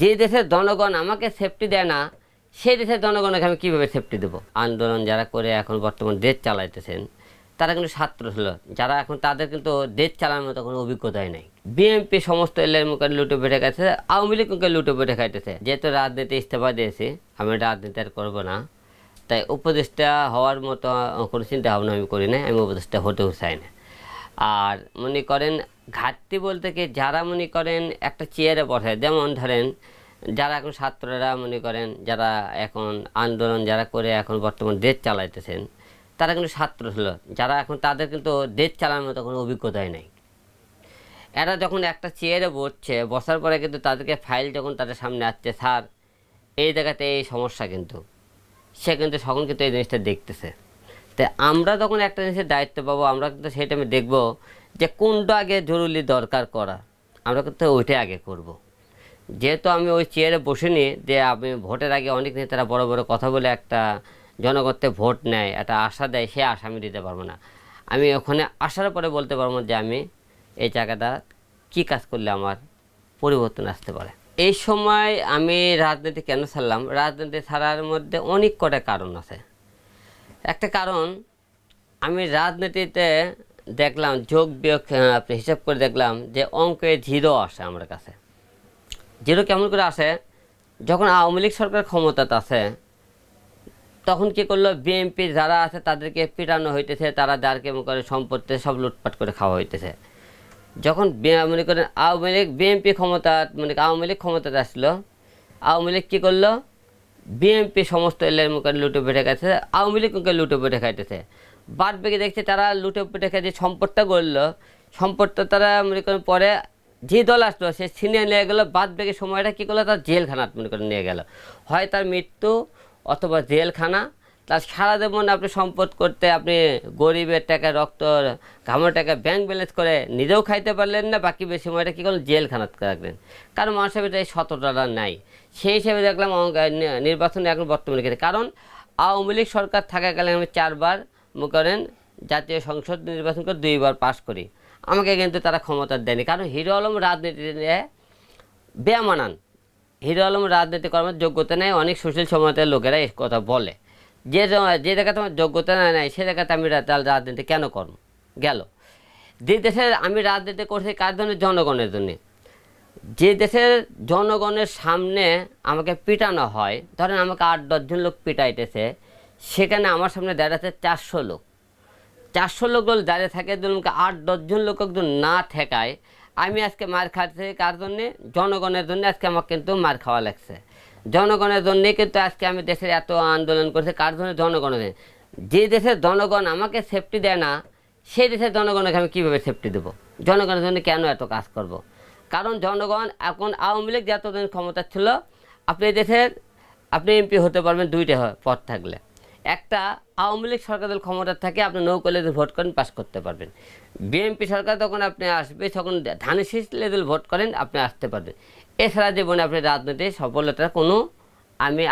যে দেশের জনগণ আমাকে সেফটি দেয় না সেই দেশের জনগণকে আমি কীভাবে সেফটি দেবো? আন্দোলন যারা করে এখন বর্তমান দেশ চালাইতেছেন, তারা কিন্তু ছাত্র ছিল যারা এখন তাদের কিন্তু দেশ চালানোর মতো কোনো অভিজ্ঞতাই নাই। বিএনপি সমস্ত এলের মুখে লুটে বেটে গেছে আওয়ামী লীগ মুখে লুটে খাইতেছে। যেহেতু রাজনীতি ইস্তফা দিয়েছি, আমি রাজনীতি আর করব না। তাই উপদেষ্টা হওয়ার মতো কোনো চিন্তা ভাবনা আমি করি না আমি উপদেষ্টা হতেও চাই না। আর মনে করেন ঘাটতি বলতে কি, যারা মনে করেন একটা চেয়ারে বসে, যেমন ধরেন যারা এখন ছাত্ররা মনে করেন, যারা এখন আন্দোলন যারা করে এখন বর্তমান দেশ চালাইতেছেন, তারা কিন্তু ছাত্র ছিল যারা এখন তাদের কিন্তু দেশ চালানোর মতো কোনো অভিজ্ঞতাই নাই। এরা যখন একটা চেয়ারে বসছে, বসার পরে কিন্তু তাদেরকে ফাইল যখন তাদের সামনে আসছে, স্যার, এই জায়গাতে এই সমস্যা কিন্তু। সে কিন্তু তখন কিন্তু এই জিনিসটা দেখতেছে। তাই আমরা যখন একটা জিনিসের দায়িত্ব পাবো, আমরা কিন্তু সেই টাইমে দেখব যে কোনটা আগে জরুরি দরকার করা। আমরা কিন্তু ওইটাই আগে করব। যেহেতু আমি ওই চেয়ারে বসিনি, যে আমি ভোটের আগে অনেক নেতারা বড় বড় কথা বলে একটা জনগণকে ভোট নেয়, একটা আশা দেয়, সে আশা আমি দিতে পারব না। আমি ওখানে আসার পরে বলতে পারব যে আমি এই জায়গাটা কী কাজ করলে আমার পরিবর্তন আসতে পারে। এই সময় আমি রাজনীতি কেন ছাড়লাম? রাজনীতি ছাড়ার মধ্যে অনেক কটা কারণ আছে। একটা কারণ, আমি রাজনীতিতে দেখলাম, যোগ বিয়োগ আপনি হিসাব করে দেখলাম যে অঙ্কে জিরো আসে আমার কাছে। জিরো কেমন করে আসে? যখন আওয়ামী লীগ সরকার ক্ষমতাতে আছে, তখন কি করল? বিএনপি যারা আছে তাদেরকে পিটানো হইতেছে, তারা যারকে কেমন করে সম্পত্তি সব লুটপাট করে খাওয়া হইতেছে। যখন মনে করেন আওয়ামী লীগ বিএনপি ক্ষমতা মানে আওয়ামী লীগ ক্ষমতাতে আসলো, আওয়ামী লীগ কী করল? বিএনপি সমস্ত এলাকার মুখে লুটে পেটে খাইতেছে, আওয়ামী লীগ মুখে লুটে পেটে খাইতেছে। বাদ বেগে দেখছে তারা লুটে পেটে খাই যে সম্পদটা গড়লো, সম্পদটা তারা মনে করেন পরে যে দল আসলো, সে ছিনিয়ে নিয়ে গেলো, বাদ বেগে সময়টা কী করল, তার জেলখানা মনে করে নিয়ে গেল। হয় তার মৃত্যু অথবা জেলখানা তার সারা জীবন আপনি সম্পদ করতে আপনি গরিবের টাকা রক্ত ঘামের টাকা ব্যাংক ব্যালেন্স করে নিজেও খাইতে পারলেন না, বাকি বেশি সময়টা কী করলেন? জেলখানাত রাখলেন। কারণ মানুষের এই সততাটা নাই। সেই হিসেবে দেখলাম নির্বাচনে এখন বর্তমানে ক্ষেত্রে কারণ আওয়ামী লীগ সরকার থাকাকালে আমি চারবার মনে করেন জাতীয় সংসদ নির্বাচন করে দুইবার পাশ করি। আমাকে কিন্তু তারা ক্ষমতা দেয়নি। কারণ হিরো আলম রাজনীতি নিয়ে বেয়ামানান হিরো আলম রাজনীতি কর্মের যোগ্যতা নেই। অনেক সুশীল সমাজের লোকেরা এই কথা বলে। যে যে জায়গাতে আমার যোগ্যতা নাই সে জায়গাতে আমি রাজনীতি কেন করব? গেল। যে দেশের আমি রাজনীতি করছি কার জন্য? জনগণের জন্য। যে দেশের জনগণের সামনে আমাকে পিটানো হয়, ধরেন আমাকে আট দশজন লোক পিটাইতেছে, সেখানে আমার সামনে দাঁড়াচ্ছে চারশো লোক। চারশো লোক যদি দাঁড়িয়ে থাকে আমাকে আট দশজন লোক একজন না ঠেকায়, আমি আজকে মার খাচ্ছি কার জন্যে? জনগণের জন্য আজকে আমাকে কিন্তু মার খাওয়া লাগছে। জনগণের জন্যে কিন্তু আজকে আমি দেশের এত আন্দোলন করছি, কার জন্য? জনগণের। যে দেশের জনগণ আমাকে সেফটি দেয় না, সেই দেশের জনগণকে আমি কীভাবে সেফটি দেবো? জনগণের জন্য কেন এত কাজ করব। কারণ জনগণ এখন আওয়ামী লীগ যে এতদিন ক্ষমতা ছিল, আপনি দেশের, আপনি এমপি হতে পারবেন দুইটা পথ থাকলে। একটা আওয়ামী লীগ সরকার দল ক্ষমতা থাকে, আপনি নৌকা ভোট করেন পাস করতে পারবেন। বিএনপি সরকার তখন আপনি আসবে, তখন ধানের শীষ লেভেল ভোট করেন, আপনি আসতে পারবেন। এছাড়া জীবনে আপনি রাজনীতি সফলতার কোনো আমি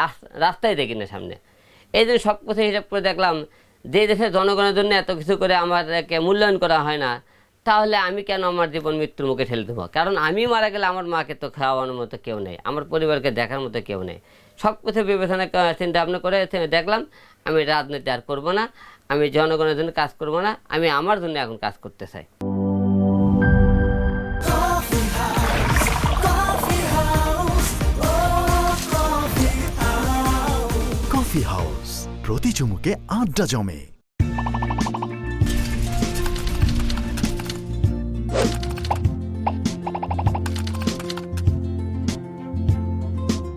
রাস্তায় দেখি না সামনে। এই জন্য সব কথা হিসাব করে দেখলাম, যে দেশের জনগণের জন্য এত কিছু করে আমাদেরকে মূল্যায়ন করা হয় না, তাহলে আমি কেন আমার জীবন মৃত্যুর মুখে ঠেলে দেবো? কারণ আমি মারা গেলে আমার মাকে তো খাওয়ানোর মতো কেউ নেই, আমার পরিবারকে দেখার মতো কেউ নেই। সব কিছু বিবেচনা চিন্তা ভাবনা করে দেখলাম আমি রাজনীতি আর করব না, আমি জনগণের জন্য কাজ করব না, আমি আমার জন্য এখন কাজ করতে চাই। কফি হাউস প্রতি চুমুকে আড্ডা জমে